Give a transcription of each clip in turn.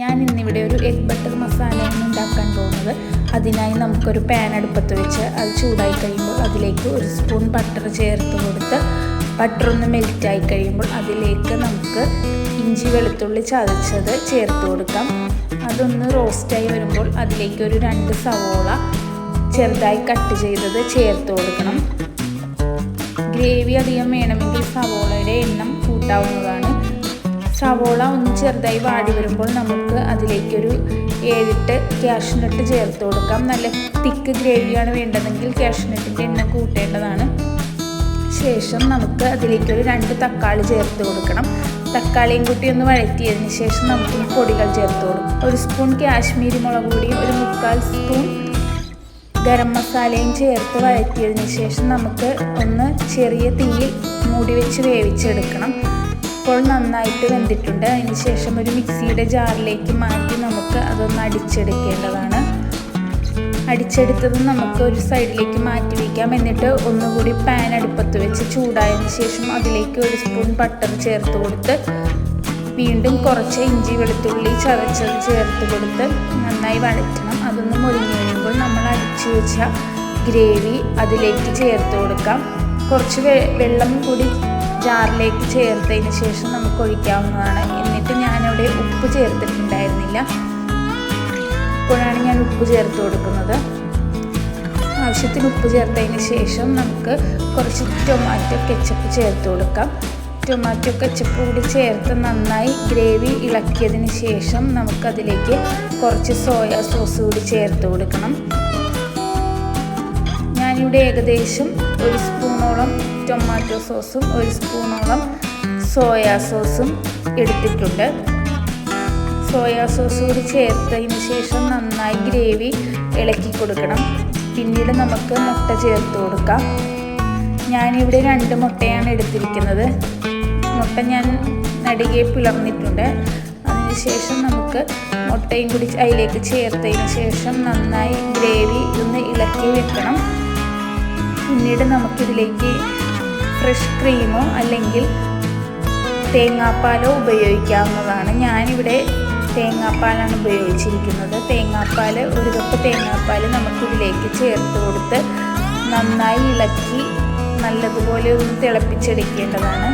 ഞാൻ ഇന്നിവിടെ ഒരു എഗ് ബട്ടർ മസാലയാണ് ഉണ്ടാക്കാൻ പോകുന്നത്. അതിനായി നമുക്കൊരു പാൻ അടുപ്പത്ത് വെച്ച് അത് ചൂടായി കഴിയുമ്പോൾ അതിലേക്ക് ഒരു സ്പൂൺ ബട്ടർ ചേർത്ത് കൊടുത്ത് ബട്ടർ ഒന്ന് മെൽറ്റായി കഴിയുമ്പോൾ അതിലേക്ക് നമുക്ക് ഇഞ്ചി വെളുത്തുള്ളി ചതച്ചത് ചേർത്ത് കൊടുക്കാം. അതൊന്ന് റോസ്റ്റായി വരുമ്പോൾ അതിലേക്ക് ഒരു രണ്ട് സവോള ചെറുതായി കട്ട് ചെയ്തത് ചേർത്ത് കൊടുക്കണം. ഗ്രേവി അധികം വേണമെങ്കിൽ സവോളയുടെ എണ്ണം കൂട്ടാവുന്നതാണ്. സവോള ഒന്ന് ചെറുതായി വാടി വരുമ്പോൾ നമുക്ക് അതിലേക്കൊരു ഏഴിട്ട് ക്യാഷ്നട്ട് ചേർത്ത് കൊടുക്കാം. നല്ല തിക്ക് ഗ്രേവിയാണ് വേണ്ടതെങ്കിൽ ക്യാഷ്നട്ടിന്റെ എണ്ണ കൂട്ടേണ്ടതാണ്. ശേഷം നമുക്ക് അതിലേക്കൊരു രണ്ട് തക്കാളി ചേർത്ത് കൊടുക്കണം. തക്കാളിയും കൂട്ടി ഒന്ന് വഴറ്റിയതിന് ശേഷം നമുക്ക് ഈ പൊടികൾ ചേർത്ത് കൊടുക്കും. ഒരു സ്പൂൺ കാശ്മീരി മുളക് പൊടിയും ഒരു മുക്കാൽ സ്പൂൺ ഗരം മസാലയും ചേർത്ത് വഴറ്റിയതിന് ശേഷം നമുക്ക് ഒന്ന് ചെറിയ തീയിൽ മൂടി വെച്ച് വേവിച്ചെടുക്കണം. ഇപ്പോൾ നന്നായിട്ട് വെന്തിട്ടുണ്ട്. അതിന് ശേഷം ഒരു മിക്സിയുടെ ജാറിലേക്ക് മാറ്റി നമുക്ക് അതൊന്ന് അടിച്ചെടുക്കേണ്ടതാണ്. അടിച്ചെടുത്തത് നമുക്ക് ഒരു സൈഡിലേക്ക് മാറ്റി വയ്ക്കാം എന്നിട്ട് ഒന്നുകൂടി പാൻ അടുപ്പത്ത് വെച്ച് ചൂടായതിന് ശേഷം അതിലേക്ക് ഒരു സ്പൂൺ ബട്ടർ ചേർത്ത് കൊടുത്ത് വീണ്ടും കുറച്ച് ഇഞ്ചി വെളുത്തുള്ളി ചതച്ചത് ചേർത്ത് കൊടുത്ത് നന്നായി വഴറ്റണം. അതൊന്ന് മുരിഞ്ഞ് കഴിയുമ്പോൾ നമ്മൾ അടിച്ചു വെച്ച ഗ്രേവി അതിലേക്ക് ചേർത്ത് കൊടുക്കാം. കുറച്ച് വെള്ളം കൂടി ജാറിലേക്ക് ചേർത്തതിന് ശേഷം നമുക്ക് ഒഴിക്കാവുന്നതാണ്. എന്നിട്ട് ഞാനിവിടെ ഉപ്പ് ചേർത്തിട്ടുണ്ടായിരുന്നില്ല. ഇപ്പോഴാണ് ഞാൻ ഉപ്പ് ചേർത്ത് കൊടുക്കുന്നത്. ആവശ്യത്തിന് ഉപ്പ് ചേർത്തതിന് ശേഷം നമുക്ക് കുറച്ച് ടൊമാറ്റോ കെച്ചപ്പ് ചേർത്ത് കൊടുക്കാം. ടൊമാറ്റോ കെച്ചപ്പ് കൂടി ചേർത്ത് നന്നായി ഗ്രേവി ഇളക്കിയതിന് ശേഷം നമുക്കതിലേക്ക് കുറച്ച് സോയാ സോസ് കൂടി ചേർത്ത് കൊടുക്കണം. ഞാനിവിടെ ഏകദേശം ഒരു സ്പൂണോളം ടൊമാറ്റോ സോസും ഒരു സ്പൂണോളം സോയ സോസും എടുത്തിട്ടുണ്ട്. സോയ സോസ് കൂടി ചേർത്തതിന് ശേഷം നന്നായി ഗ്രേവി ഇളക്കി കൊടുക്കണം. പിന്നീട് നമുക്ക് മുട്ട ചേർത്ത് കൊടുക്കാം. ഞാനിവിടെ രണ്ട് മുട്ടയാണ് എടുത്തിരിക്കുന്നത്. മുട്ട ഞാൻ നടികെ പിളർന്നിട്ടുണ്ട്. അതിനുശേഷം നമുക്ക് മുട്ടയും കൂടി അതിലേക്ക് ചേർത്തതിന് ശേഷം നന്നായി ഗ്രേവി ഒന്ന് ഇളക്കി വെക്കണം. പിന്നീട് നമുക്കിതിലേക്ക് ഫ്രഷ് ക്രീമോ അല്ലെങ്കിൽ തേങ്ങാപ്പാലോ ഉപയോഗിക്കാവുന്നതാണ്. ഞാനിവിടെ തേങ്ങാപ്പാലാണ് ഉപയോഗിച്ചിരിക്കുന്നത്. തേങ്ങാപ്പാൽ ഒരു കപ്പ് തേങ്ങാപ്പാൽ നമുക്കിതിലേക്ക് ചേർത്ത് കൊടുത്ത് നന്നായി ഇളക്കി നല്ലതുപോലെ ഒന്ന് തിളപ്പിച്ചെടുക്കേണ്ടതാണ്.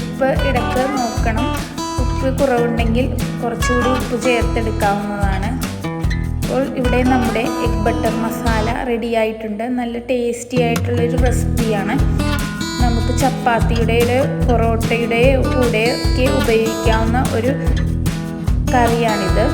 ഉപ്പ് ഇടയ്ക്ക് നോക്കണം. ഉപ്പ് കുറവുണ്ടെങ്കിൽ കുറച്ചുകൂടി ഉപ്പ് ചേർത്തെടുക്കാവുന്നതാണ്. അപ്പോൾ ഇവിടെ നമ്മുടെ എഗ് ബട്ടർ മസാല റെഡി ആയിട്ടുണ്ട്. നല്ല ടേസ്റ്റി ആയിട്ടുള്ളൊരു റെസിപ്പിയാണ് നമുക്ക് ചപ്പാത്തിയുടെ പൊറോട്ടയുടെ കൂടെ ഒക്കെ ഉപയോഗിക്കാവുന്ന ഒരു കറിയാണിത്.